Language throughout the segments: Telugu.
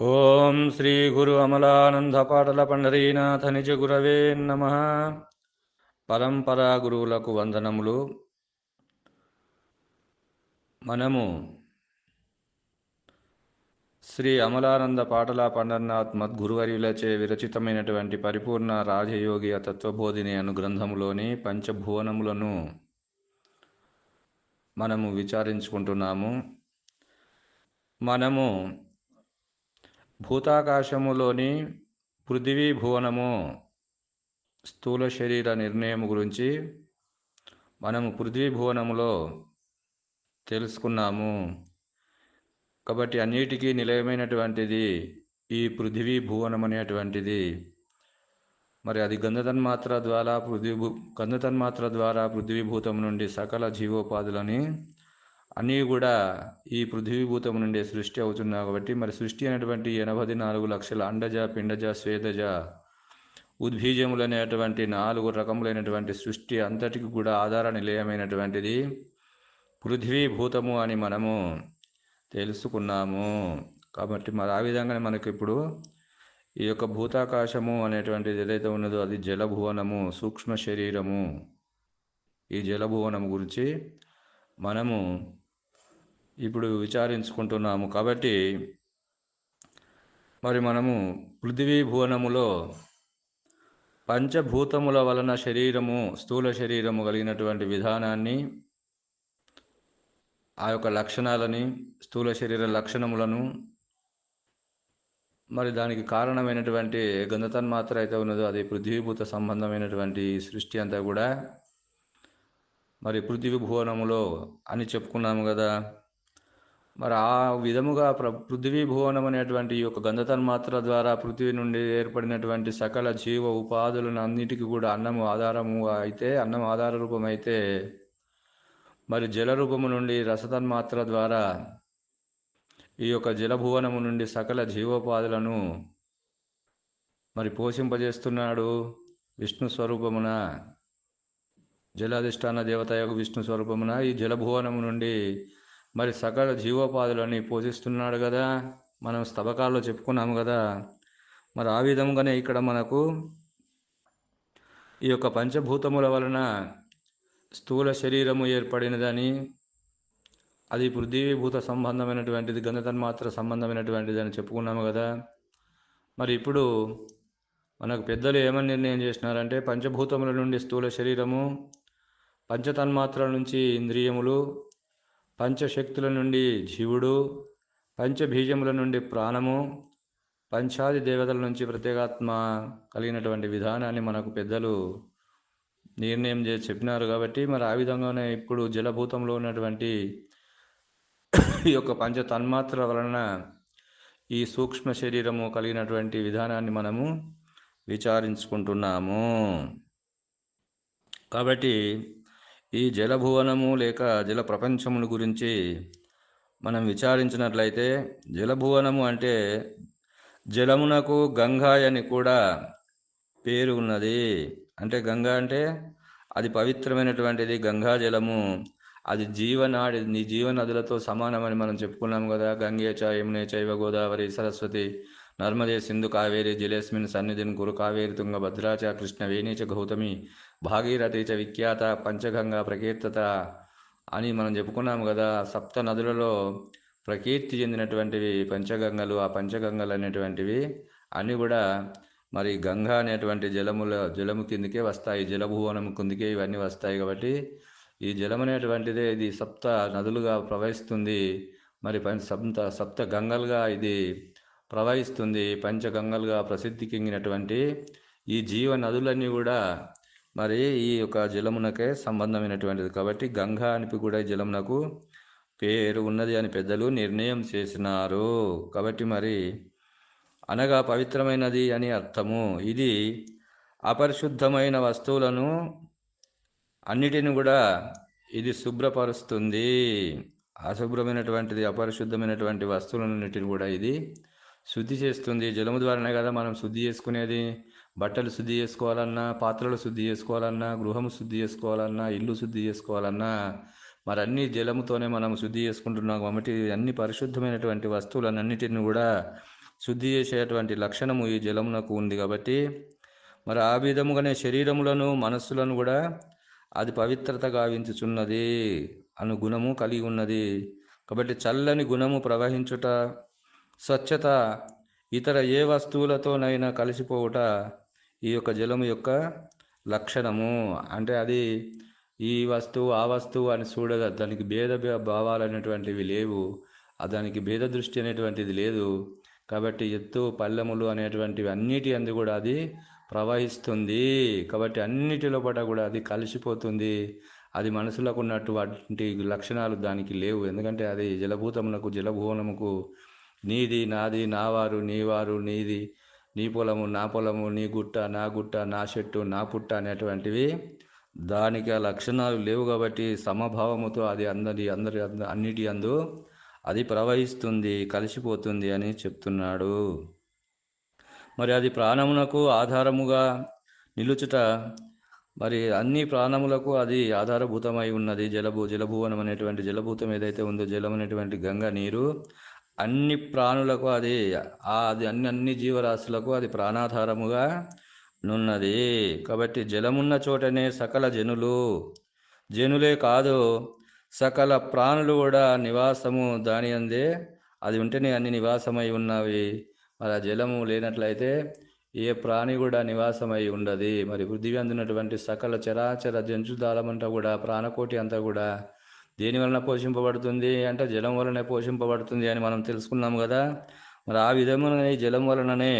ఓం శ్రీ గురు అమలానంద పాటల పండరీనాథ నిజ గురవే నమ. పరంపరా గురువులకు వందనములు. మనము శ్రీ అమలానంద పాటల పండర్నాథ్ మద్గురువర్యులచే విరచితమైనటువంటి పరిపూర్ణ రాజయోగి తత్వబోధిని అను గ్రంథములోని పంచభువనములను మనము విచారించుకుంటున్నాము. మనము భూతాకాశములోని పృథివీ భువనము స్థూల శరీర నిర్ణయం గురించి మనము పృథ్వీ భువనములో తెలుసుకున్నాము. కాబట్టి అన్నిటికీ నిలయమైనటువంటిది ఈ పృథివీ భువనం అనేటువంటిది. మరి అది గంధతన్మాత్ర ద్వారా పృథ్వీ భూ గంధతన్మాత్ర ద్వారా పృథ్వీభూతం నుండి సకల జీవోపాధులని అన్నీ కూడా ఈ పృథ్వీభూతం నుండి సృష్టి అవుతున్నాయి కాబట్టి మరి సృష్టి అనేటువంటి ఎనభై నాలుగు లక్షల అండజ పిండజ స్వేదజ ఉద్భీజములు అనేటువంటి నాలుగు రకములైనటువంటి సృష్టి అంతటికి కూడా ఆధార నిలయమైనటువంటిది పృథ్వీభూతము అని మనము తెలుసుకున్నాము. కాబట్టి మరి ఆ విధంగానే మనకి ఇప్పుడు ఈ యొక్క భూతాకాశము అనేటువంటిది ఏదైతే ఉన్నదో అది జలభువనము సూక్ష్మ శరీరము. ఈ జలభువనం గురించి మనము ఇప్పుడు విచారించుకుంటున్నాము కాబట్టి మరి మనము పృథివీ భువనములో పంచభూతముల వలన శరీరము స్థూల శరీరము కలిగినటువంటి విధానాన్ని ఆ యొక్క లక్షణాలని స్థూల శరీర లక్షణములను మరి దానికి కారణమైనటువంటి గంధతన్మాత్ర అయితే ఉన్నదో అది పృథ్వీభూత సంబంధమైనటువంటి సృష్టి అంతా కూడా మరి పృథివీ భువనములో అని చెప్పుకున్నాము కదా. మరి ఆ విధముగా ప్ర పృథివీ భువనం అనేటువంటి ఈ యొక్క గంధతన్మాత్ర ద్వారా పృథ్వీ నుండి ఏర్పడినటువంటి సకల జీవ ఉపాధులను అన్నిటికీ కూడా అన్నము ఆధారము అయితే అన్నం ఆధార రూపం అయితే మరి జల రూపము నుండి రసతన్మాత్ర ద్వారా ఈ యొక్క జలభువనము నుండి సకల జీవోపాధులను మరి పోషింపజేస్తున్నాడు విష్ణు స్వరూపమున. జలాధిష్టాన దేవత యొక్క విష్ణు స్వరూపమున ఈ జలభువనము నుండి మరి సకల జీవోపాధులని పోషిస్తున్నాడు కదా మనం స్తబకాల్లో చెప్పుకున్నాము కదా మరి ఆ విధంగానే ఇక్కడ మనకు ఈ యొక్క పంచభూతముల వలన స్థూల శరీరము ఏర్పడినదని అది పృథ్వీభూత సంబంధమైనటువంటిది గంధతన్మాత్ర సంబంధమైనటువంటిది అని చెప్పుకున్నాము కదా మరి ఇప్పుడు మనకు పెద్దలు ఏమని నిర్ణయం చేసినారంటే పంచభూతముల నుండి స్థూల శరీరము పంచతన్మాత్రల నుంచి ఇంద్రియములు పంచశక్తుల నుండి జీవుడు పంచబీజముల నుండి ప్రాణము పంచాది దేవతల నుంచి ప్రత్యేగాత్మ కలిగినటువంటి విధానాన్ని మనకు పెద్దలు నిర్ణయం చేసి చెప్పినారు కాబట్టి మరి ఆ విధంగానే ఇప్పుడు జలభూతంలో ఉన్నటువంటి ఈ యొక్క పంచ తన్మాత్ర వలన ఈ సూక్ష్మ శరీరము కలిగినటువంటి విధానాన్ని మనము విచారించుకుంటున్నాము. కాబట్టి ఈ జలభువనము లేక జల ప్రపంచమును గురించి మనం విచారించినట్లయితే జలభువనము అంటే జలమునకు గంగా అని కూడా పేరు ఉన్నది. అంటే గంగా అంటే అది పవిత్రమైనటువంటిది. గంగా జలము అది జీవనాడి నీ జీవనదులతో సమానమని మనం చెప్పుకున్నాం కదా. గంగే చ యమునే చైవ గోదావరి సరస్వతి నర్మదే సింధు కావేరి జలేస్మిన్ సన్నిధిని గురు కావేరి తుంగ భద్రాచ కృష్ణ వేణీచ చ గౌతమి భాగీరథి చ విఖ్యాత పంచగంగా ప్రకీర్తత అని మనం చెప్పుకున్నాము కదా సప్త నదులలో ప్రకీర్తి చెందినటువంటివి పంచగంగలు ఆ పంచగంగలు అనేటువంటివి అన్నీ కూడా మరి గంగా అనేటువంటి జలముల జలము కిందకే వస్తాయి జలభువనం కిందకే ఇవన్నీ వస్తాయి కాబట్టి ఈ జలం అనేటువంటిదే ఇది సప్త నదులుగా ప్రవహిస్తుంది. మరి పంచ సప్త సప్త గంగలుగా ఇది ప్రవహిస్తుంది. పంచగంగలుగా ప్రసిద్ధి కింగినటువంటి ఈ జీవ నదులన్నీ కూడా మరి ఈ యొక్క జలమునకే సంబంధమైనటువంటిది. కాబట్టి గంగా అనిపి కూడా ఈ జలమునకు పేరు ఉన్నది అని పెద్దలు నిర్ణయం చేసినారు. కాబట్టి మరి అనగా పవిత్రమైనది అని అర్థము. ఇది అపరిశుద్ధమైన వస్తువులను అన్నిటిని కూడా ఇది శుభ్రపరుస్తుంది. అశుభ్రమైనటువంటిది అపరిశుద్ధమైనటువంటి వస్తువులన్నిటిని కూడా ఇది శుద్ధి చేస్తుంది. జలము ద్వారానే కదా మనం శుద్ధి చేసుకునేది. బట్టలు శుద్ధి చేసుకోవాలన్నా పాత్రలు శుద్ధి చేసుకోవాలన్నా గృహము శుద్ధి చేసుకోవాలన్నా ఇల్లు శుద్ధి చేసుకోవాలన్నా మరి అన్ని జలముతోనే మనం శుద్ధి చేసుకుంటున్నాం కాబట్టి అన్ని పరిశుద్ధమైనటువంటి వస్తువులన్నిటిని కూడా శుద్ధి చేసేటువంటి లక్షణము ఈ జలమునకు ఉంది కాబట్టి మరి ఆ విధముగానే శరీరములను మనస్సులను కూడా అది పవిత్రత గావించుచున్నది అను గుణము కలిగి ఉన్నది. కాబట్టి చల్లని గుణము ప్రవహించుట స్వచ్ఛత ఇతర ఏ వస్తువులతోనైనా కలిసిపోవుట ఈ యొక్క జలము యొక్క లక్షణము. అంటే అది ఈ వస్తువు ఆ వస్తువు అని చూడదు దానికి భేద భావాలు అనేటువంటివి లేవు. దానికి భేద దృష్టి అనేటువంటిది లేదు. కాబట్టి ఎత్తు పల్లెములు అనేటువంటివి అన్నిటి అందు కూడా అది ప్రవహిస్తుంది. కాబట్టి అన్నిటిలో పట కూడా అది కలిసిపోతుంది. అది మనసులకు ఉన్నటువంటి లక్షణాలు దానికి లేవు. ఎందుకంటే అది జలభూతమునకు జలభువనముకు నీది నాది నావారు నీవారు నీది నీ పొలము నా పొలము నీ గుట్ట నా గుట్ట నా చెట్టు నా పుట్ట అనేటువంటివి దానికి ఆ లక్షణాలు లేవు కాబట్టి సమభావముతో అది అందరి అందరి అంద- అన్నిటి అందు అది ప్రవహిస్తుంది కలిసిపోతుంది అని చెప్తున్నాడు. మరి అది ప్రాణమునకు ఆధారముగా నిలుచుట మరి అన్ని ప్రాణములకు అది ఆధారభూతమై ఉన్నది. జలభూ జలభువనం అనేటువంటి జలభూతం ఏదైతే ఉందో జలం అనేటువంటి గంగ నీరు అన్ని ప్రాణులకు అది అది అన్ని అన్ని జీవరాశులకు అది ప్రాణాధారముగా నున్నది. కాబట్టి జలమున్న చోటనే సకల జనులు. జనులే కాదు సకల ప్రాణులు కూడా నివాసము దాని అందే. అది ఉంటేనే అన్ని నివాసమై ఉన్నవి. మరి ఆ జలము లేనట్లయితే ఏ ప్రాణి కూడా నివాసమై ఉండదు. మరి పృథివీ అందినటువంటి సకల చరాచర జంతుజాలమంతా కూడా ప్రాణకోటి అంతా కూడా దేని వలన పోషింపబడుతుంది అంటే జలం వలనే పోషింపబడుతుంది అని మనం తెలుసుకున్నాం కదా. మరి ఆ విధమున ఈ జలం వలననే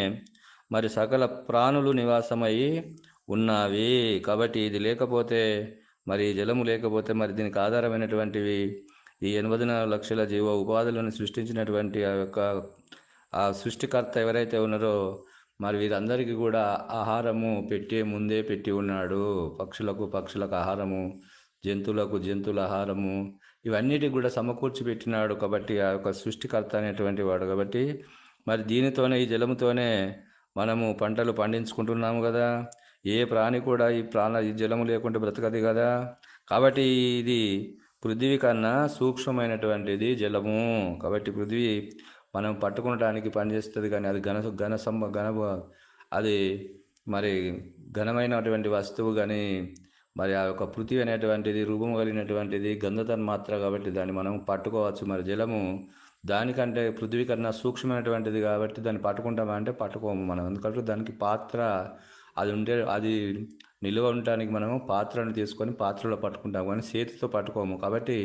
మరి సకల ప్రాణులు నివాసమై ఉన్నవి. కాబట్టి ఇది లేకపోతే మరి జలము లేకపోతే మరి దీనికి ఆధారమైనటువంటివి ఈ ఎనభై నాలుగు లక్షల జీవ ఉపాధులను సృష్టించినటువంటి ఆ యొక్క ఆ సృష్టికర్త ఎవరైతే ఉన్నారో మరి వీరందరికీ కూడా ఆహారము పెట్టే ముందే పెట్టి ఉన్నాడు. పక్షులకు పక్షులకు ఆహారము జంతువులకు జంతువుల ఆహారము ఇవన్నిటికి కూడా సమకూర్చి పెట్టినాడు కాబట్టి ఆ యొక్క సృష్టికర్త అనేటువంటి వాడు కాబట్టి మరి దీనితోనే ఈ జలముతోనే మనము పంటలు పండించుకుంటున్నాము కదా. ఏ ప్రాణి కూడా ఈ ప్రాణ ఈ జలము లేకుండా బ్రతకదు కదా. కాబట్టి ఇది పృథ్వీ కన్నా సూక్ష్మమైనటువంటిది జలము. కాబట్టి పృథ్వీ మనం పట్టుకునడానికి పనిచేస్తుంది కానీ అది ఘన ఘన సంబ ఘన అది మరి ఘనమైనటువంటి వస్తువు కానీ మరి ఆ యొక్క పృథివీ అనేటువంటిది రూపం కలిగినటువంటిది గంధతన్మాత్ర కాబట్టి దాన్ని మనం పట్టుకోవచ్చు. మరి జలము దానికంటే పృథ్వీ కన్నా సూక్ష్మమైనటువంటిది కాబట్టి దాన్ని పట్టుకుంటామా అంటే పట్టుకోము మనం. ఎందుకంటే దానికి పాత్ర అది ఉంటే అది నిల్వ ఉండటానికి మనము పాత్రను తీసుకొని పాత్రలో పట్టుకుంటాం కానీ చేతితో పట్టుకోము. కాబట్టి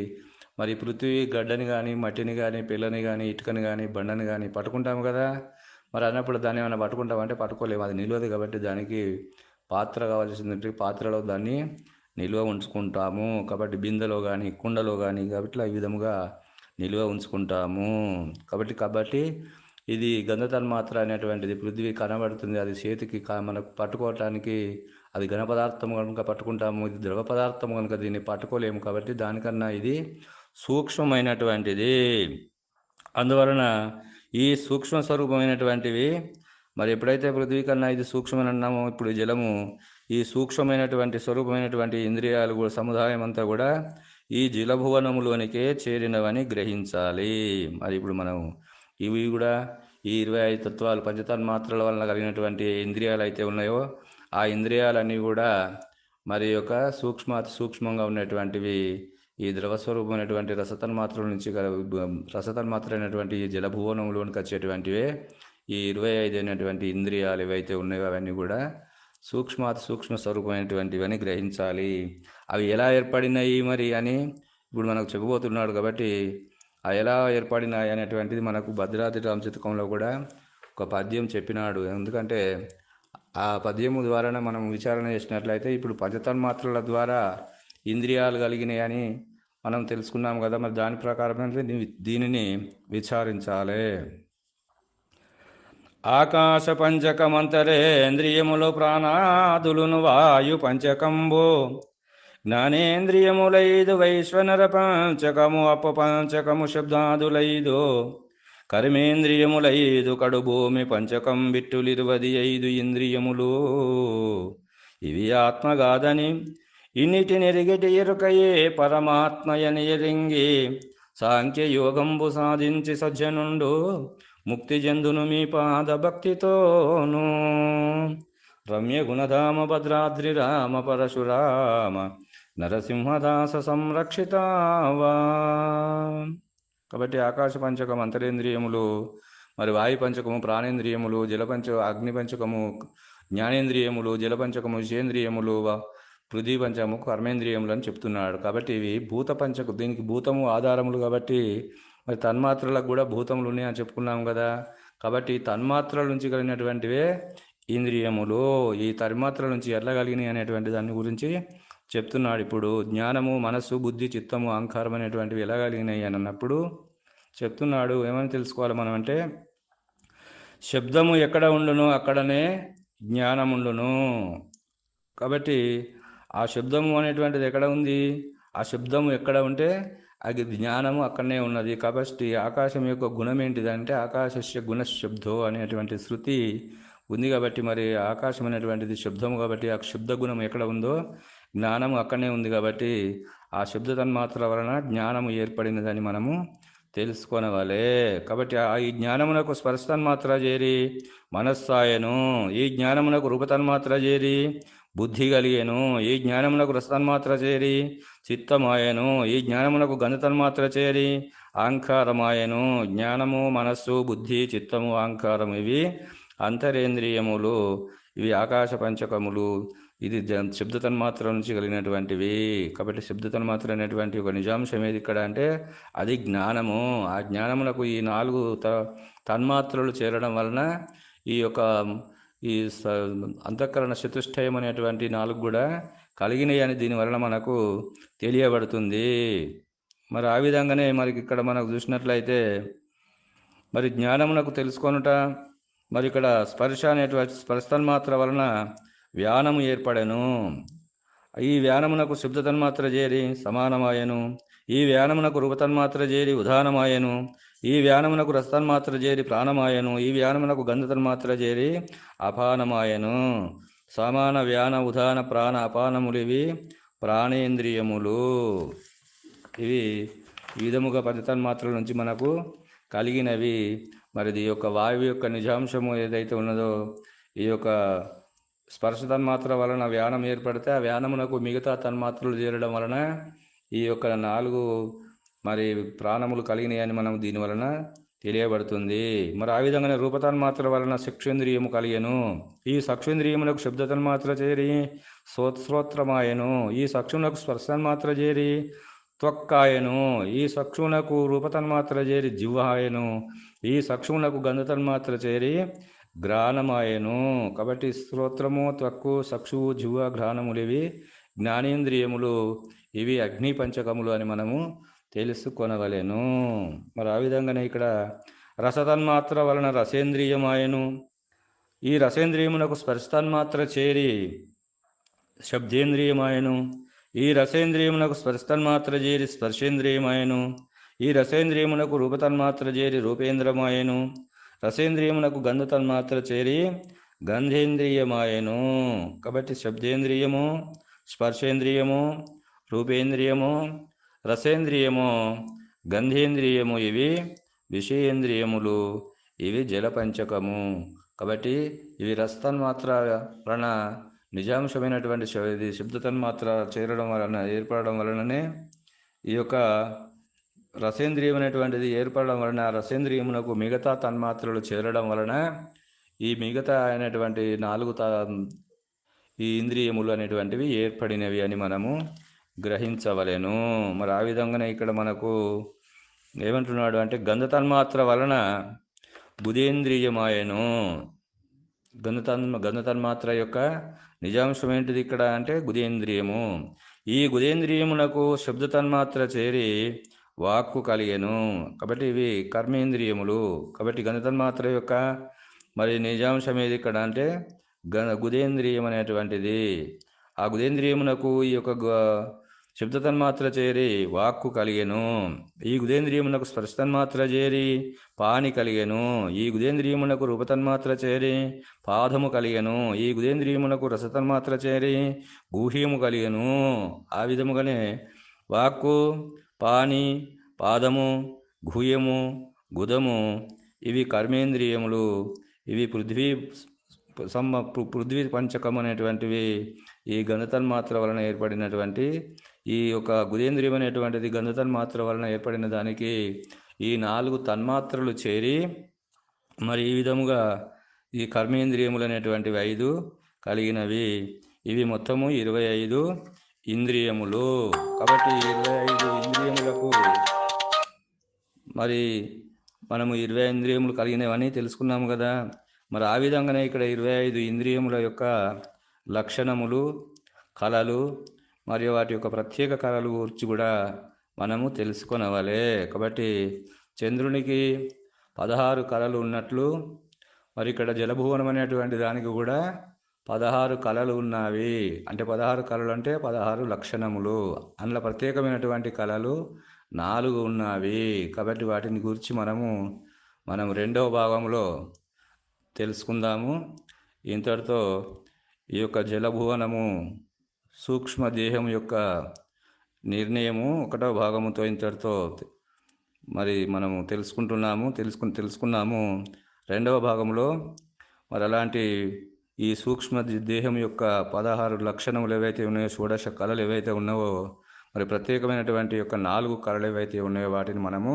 మరి పృథ్వీ గడ్డని కానీ మట్టిని కానీ పిల్లని కానీ ఇటుకని కానీ బండని కానీ పట్టుకుంటాము కదా. మరి అన్నప్పుడు దాన్ని ఏమైనా పట్టుకుంటామంటే పట్టుకోలేము. అది నిలవదు కాబట్టి దానికి పాత్ర కావాల్సిందంటే పాత్రలో దాన్ని నిల్వ ఉంచుకుంటాము. కాబట్టి బిందెలో కానీ కుండలో కానీ కాబట్టి ఈ విధముగా నిల్వ ఉంచుకుంటాము. కాబట్టి కాబట్టి ఇది గంధతన్మాత్ర అనేటువంటిది. పృథ్వీ కనబడుతుంది. అది చేతికి మనకు పట్టుకోవటానికి అది ఘన పదార్థం కనుక పట్టుకుంటాము. ఇది ద్రవ పదార్థం కనుక దీన్ని పట్టుకోలేము కాబట్టి దానికన్నా ఇది సూక్ష్మమైనటువంటిది. అందువలన ఈ సూక్ష్మ స్వరూపమైనటువంటివి మరి ఎప్పుడైతే పృథ్వీ కన్నా ఇది సూక్ష్మని అన్నామో ఇప్పుడు జలము ఈ సూక్ష్మమైనటువంటి స్వరూపమైనటువంటి ఇంద్రియాలు కూడా సముదాయం అంతా కూడా ఈ జలభువనములోనికే చేరినవని గ్రహించాలి. మరి ఇప్పుడు మనం ఇవి కూడా ఈ ఇరవై ఐదు తత్వాలు పంచతన్మాత్రల వలన కలిగినటువంటి ఇంద్రియాలు అయితే ఉన్నాయో ఆ ఇంద్రియాలన్నీ కూడా మరి యొక్క సూక్ష్మ సూక్ష్మంగా ఉన్నటువంటివి ఈ ద్రవస్వరూపమైనటువంటి రసతన్మాత్రల నుంచి గల- రసతన్మాత్ర అయినటువంటి ఈ జలభువనంలోనికి వచ్చేటువంటివే. ఈ ఇరవై ఐదు అయినటువంటి ఇంద్రియాలు ఏవైతే ఉన్నాయో అవన్నీ కూడా సూక్ష్మాతి సూక్ష్మ స్వరూపమైనటువంటివని గ్రహించాలి. అవి ఎలా ఏర్పడినాయి మరి అని ఇప్పుడు మనకు చెప్పబోతున్నాడు కాబట్టి ఆ ఎలా ఏర్పడినాయి అనేటువంటిది మనకు భద్రాద్రి రామచితకంలో కూడా ఒక పద్యం చెప్పినాడు. ఎందుకంటే ఆ పద్యము ద్వారానే మనం విచారణ చేసినట్లయితే ఇప్పుడు పంచతన్మాత్రల ద్వారా ఇంద్రియాలు కలిగినాయని మనం తెలుసుకున్నాం కదా. మరి దాని ప్రకారమే దీనిని విచారించాలి. ఆకాశ పంచకమంతరేంద్రియములు ప్రాణాదులును వాయు పంచకంబు జ్ఞానేంద్రియములైదు వైశ్వనర పంచకము అప్ప పంచకము శబ్దాదులైదు. కర్మేంద్రియములైదు కడు భూమి పంచకం బిట్టులిరువది ఐదు ఇంద్రియములు. ఇవి ఆత్మగాదని ఇన్నిటి నెరిగిటి ఎరుకయే పరమాత్మయని ఎరింగి సాంఖ్యయోగంబు సాధించి సజ్జనుండు. ముక్తి జందును మీ పాద భక్తితోను రమ్య గుణధామ భద్రాద్రి రామ పరశురామ నరసింహదాస సంరక్షితావా. కాబట్టి ఆకాశ పంచకం అంతరేంద్రియములు మరి వాయు పంచకము ప్రాణేంద్రియములు జలపంచ అగ్ని పంచకము జ్ఞానేంద్రియములు జలపంచకము విషేంద్రియములు పృథ్వీ పంచకము కర్మేంద్రియములు అని చెప్తున్నాడు. కాబట్టి ఇవి భూత పంచకు దీనికి భూతము ఆధారములు కాబట్టి మరి తన్మాత్రలకు కూడా భూతములు ఉన్నాయని చెప్పుకున్నాం కదా. కాబట్టి తన్మాత్రల నుంచి కలిగినటువంటివే ఇంద్రియములు. ఈ తన్మాత్రల నుంచి ఎట్లా కలిగినాయి అనేటువంటి దాని గురించి చెప్తున్నాడు. ఇప్పుడు జ్ఞానము మనస్సు బుద్ధి చిత్తము అహంకారం అనేటువంటివి ఎలా కలిగినాయి అని అన్నప్పుడు చెప్తున్నాడు. ఏమని తెలుసుకోవాలి మనం అంటే శబ్దము ఎక్కడ ఉండును అక్కడనే జ్ఞానముండును కాబట్టి ఆ శబ్దము అనేటువంటిది ఎక్కడ ఉంది? ఆ శబ్దము ఎక్కడ ఉంటే అది జ్ఞానము అక్కడనే ఉన్నది. కాబట్టి ఆకాశం యొక్క గుణం ఏంటిదంటే ఆకాశస్య గుణశబ్దో అనేటువంటి శృతి ఉంది కాబట్టి మరి ఆకాశం అనేటువంటిది శబ్దము కాబట్టి ఆ శబ్ద గుణం ఎక్కడ ఉందో జ్ఞానము అక్కడనే ఉంది కాబట్టి ఆ శబ్ద తన్మాత్ర వలన జ్ఞానము ఏర్పడినదని మనము తెలుసుకొనవలే. కాబట్టి ఆ ఈ జ్ఞానమునకు స్పర్శ తన్మాత్ర చేరి మనస్సాయను. ఈ జ్ఞానమునకు రూపతన్మాత్ర చేరి బుద్ధి కలిగేను ఈ జ్ఞానమునకు రసతన్మాత్ర చేరి చిత్తమాయను. ఈ జ్ఞానమునకు గంధ తన్మాత్ర చేరి అహంకారమాయను జ్ఞానము మనస్సు బుద్ధి చిత్తము అహంకారం ఇవి అంతరేంద్రియములు. ఇవి ఆకాశ పంచకములు. ఇది శబ్ద తన్మాత్ర నుంచి కలిగినటువంటివి. కాబట్టి శబ్ద తన్మాత్ర అనేటువంటి ఒక నిజాంశం ఏది ఇక్కడ అంటే అది జ్ఞానము. ఆ జ్ఞానమునకు ఈ నాలుగు త తన్మాత్రలు చేరడం వలన ఈ యొక్క ఈ స అంతఃకరణ చతుష్టయం అనేటువంటి నాలుగు కూడా కలిగినాయి అని దీని వలన మనకు తెలియబడుతుంది. మరి ఆ విధంగానే మనకి ఇక్కడ మనకు చూసినట్లయితే మరి జ్ఞానమునకు తెలుసుకొనుట మరి ఇక్కడ స్పర్శ అనేటువంటి స్పర్శతన్మాత్ర వలన వ్యానము ఏర్పడెను. ఈ వ్యానమునకు శబ్ద చేరి సమానమాయను. ఈ వ్యానమునకు రూపతన్మాత్ర చేరి ఉదానమాయను. ఈ వ్యానమునకు రసతన్మాత్ర చేరి ప్రాణమాయను. ఈ వ్యానమునకు గంధతన్మాత్ర చేరి అపానమాయను. సమాన వ్యాన ఉదాన ప్రాణ అపానములివి ప్రాణేంద్రియములు. ఇవి ఈ విధముగా తన్మాత్రల నుంచి మనకు కలిగినవి. మరి ఈ యొక్క వాయువు యొక్క నిజాంశము ఏదైతే ఉన్నదో ఈ యొక్క స్పర్శ తన్మాత్ర వలన వ్యానం ఏర్పడితే ఆ వ్యానమునకు మిగతా తన్మాత్రలు చేరడం వలన ఈ యొక్క నాలుగు మరి ప్రాణములు కలిగినాయని మనం దీని వలన తెలియబడుతుంది. మరి ఆ విధంగానే రూపతన్మాత్ర వలన శిక్షేంద్రియము కలిగెను. ఈ సక్షేంద్రియములకు శబ్దతన్మాత్ర చేరి శ్రోత్రమాయను ఈ చక్షునకు స్పర్శన్మాత్ర చేరి త్వక్కాయను. ఈ చక్షునకు రూపతన్మాత్ర చేరి జివ్వాయను ఈ చక్షునకు గంధతన్మాత్ర చేరి గ్రాణమాయను కాబట్టి శ్రోత్రము త్వక్కు సక్షువు జివ్వ ఘ్రాణములు ఇవి జ్ఞానేంద్రియములు. ఇవి అగ్ని పంచకములు అని మనము తెలుసుకొనవలెను. మరి ఆ విధంగానే ఇక్కడ రసతన్మాత్ర వలన రసేంద్రియమాయను. ఈ రసేంద్రియమునకు స్పర్శతన్మాత్ర చేరి శబ్దేంద్రియమాయను. ఈ రసేంద్రియమునకు స్పర్శతన్మాత్ర చేరి స్పర్శేంద్రియమాయను. ఈ రసేంద్రియమునకు రూపతన్మాత్ర చేరి రూపేంద్రమాయను. రసేంద్రియమునకు గంధ తన్మాత్ర చేరి గంధేంద్రియమాయను. కాబట్టి శబ్దేంద్రియము స్పర్శేంద్రియము రూపేంద్రియము రసేంద్రియము గంధేంద్రియము ఇవి విషయేంద్రియములు ఇవి జలపంచకము. కాబట్టి ఇవి రసతన్మాత్ర వలన నిజాంశమైనటువంటి శ- ఇది తన్మాత్ర చేరడం వలన ఏర్పడడం వలననే ఈ యొక్క రసేంద్రియం అనేటువంటిది ఏర్పడడం వలన రసేంద్రియమునకు మిగతా తన్మాత్రలు చేరడం వలన ఈ మిగతా అయినటువంటి నాలుగు త ఈ ఇంద్రియములు అనేటువంటివి ఏర్పడినవి అని మనము గ్రహించవలెను. మరి ఆ విధంగానే ఇక్కడ మనకు ఏమంటున్నాడు అంటే గంధ తన్మాత్ర వలన బుధేంద్రియమాయను. గంధ తన్ గంధ తన్మాత్ర యొక్క నిజాంశం ఏంటిది ఇక్కడ అంటే గుదేంద్రియము ఈ గుదేంద్రియమునకు శబ్ద తన్మాత్ర చేరి వాక్కు కలిగెను. కాబట్టి ఇవి కర్మేంద్రియములు. కాబట్టి గంధ తన్మాత్ర యొక్క మరి నిజాంశం ఏది ఇక్కడ అంటే గ గుదేంద్రియం అనేటువంటిది. ఆ గుదేంద్రియమునకు ఈ యొక్క శబ్దతన్మాత్ర చేరి వాక్కు కలిగెను. ఈ గుదేంద్రియమునకు స్పర్శ తన్మాత్ర చేరి పాని కలిగెను. ఈ గుదేంద్రియమునకు రూపతన్మాత్ర చేరి పాదము కలిగెను. ఈ గుదేంద్రియమునకు రసతన్మాత్ర చేరి గుహ్యము కలిగెను. ఆ విధముగానే వాక్కు పాని పాదము గుహ్యము గుదము ఇవి కర్మేంద్రియములు. ఇవి పృథ్వీ సమ్మ పృథ్వీ పంచకం అనేటువంటివి ఈ గంధతన్మాత్ర వలన ఏర్పడినటువంటి ఈ యొక్క గుదేంద్రియం అనేటువంటిది గంధతన్మాత్ర వలన ఏర్పడిన దానికి ఈ నాలుగు తన్మాత్రలు చేరి మరి ఈ విధముగా ఈ కర్మేంద్రియములు అనేటువంటివి ఐదు కలిగినవి. ఇవి మొత్తము ఇరవై ఐదు ఇంద్రియములు. కాబట్టి ఇరవై ఐదు ఇంద్రియములకు మరి మనము ఇరవై ఇంద్రియములు కలిగినవని తెలుసుకున్నాము కదా. మరి ఆ విధంగానే ఇక్కడ ఇరవై ఐదు ఇంద్రియముల యొక్క లక్షణములు కళలు మరియు వాటి యొక్క ప్రత్యేక కళలు గురించి కూడా మనము తెలుసుకొనవలే. కాబట్టి చంద్రునికి పదహారు కళలు ఉన్నట్లు మరి ఇక్కడ జలభువనం అనేటువంటి దానికి కూడా పదహారు కళలు ఉన్నవి. అంటే పదహారు కళలు అంటే పదహారు లక్షణములు. అందులో ప్రత్యేకమైనటువంటి కళలు నాలుగు ఉన్నవి. కాబట్టి వాటిని గురించి మనము మనం రెండవ భాగంలో తెలుసుకుందాము. ఇంతటితో ఈ యొక్క జలభువనము సూక్ష్మ దేహం యొక్క నిర్ణయము ఒకటో భాగముతో ఇంతటితో మరి మనము తెలుసుకుంటున్నాము తెలుసుకు తెలుసుకున్నాము. రెండవ భాగంలో మరి అలాంటి ఈ సూక్ష్మ దేహం యొక్క పదహారు లక్షణములు ఏవైతే ఉన్నాయో షోడశ కళలు ఏవైతే ఉన్నావో మరి ప్రత్యేకమైనటువంటి యొక్క నాలుగు కళలు ఏవైతే ఉన్నాయో వాటిని మనము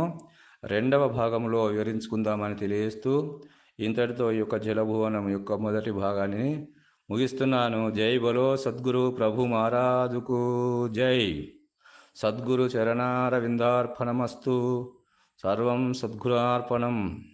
రెండవ భాగంలో వివరించుకుందామని తెలియజేస్తూ ఇంతటితో ఈ యొక్క జలభువనం యొక్క మొదటి భాగాన్ని ముగిస్తున్నాను. జై బలో సద్గురు ప్రభు మహారాజుకు జై. సద్గురు చరణారవిందార్పణమస్తు. సర్వం సద్గురార్పణం.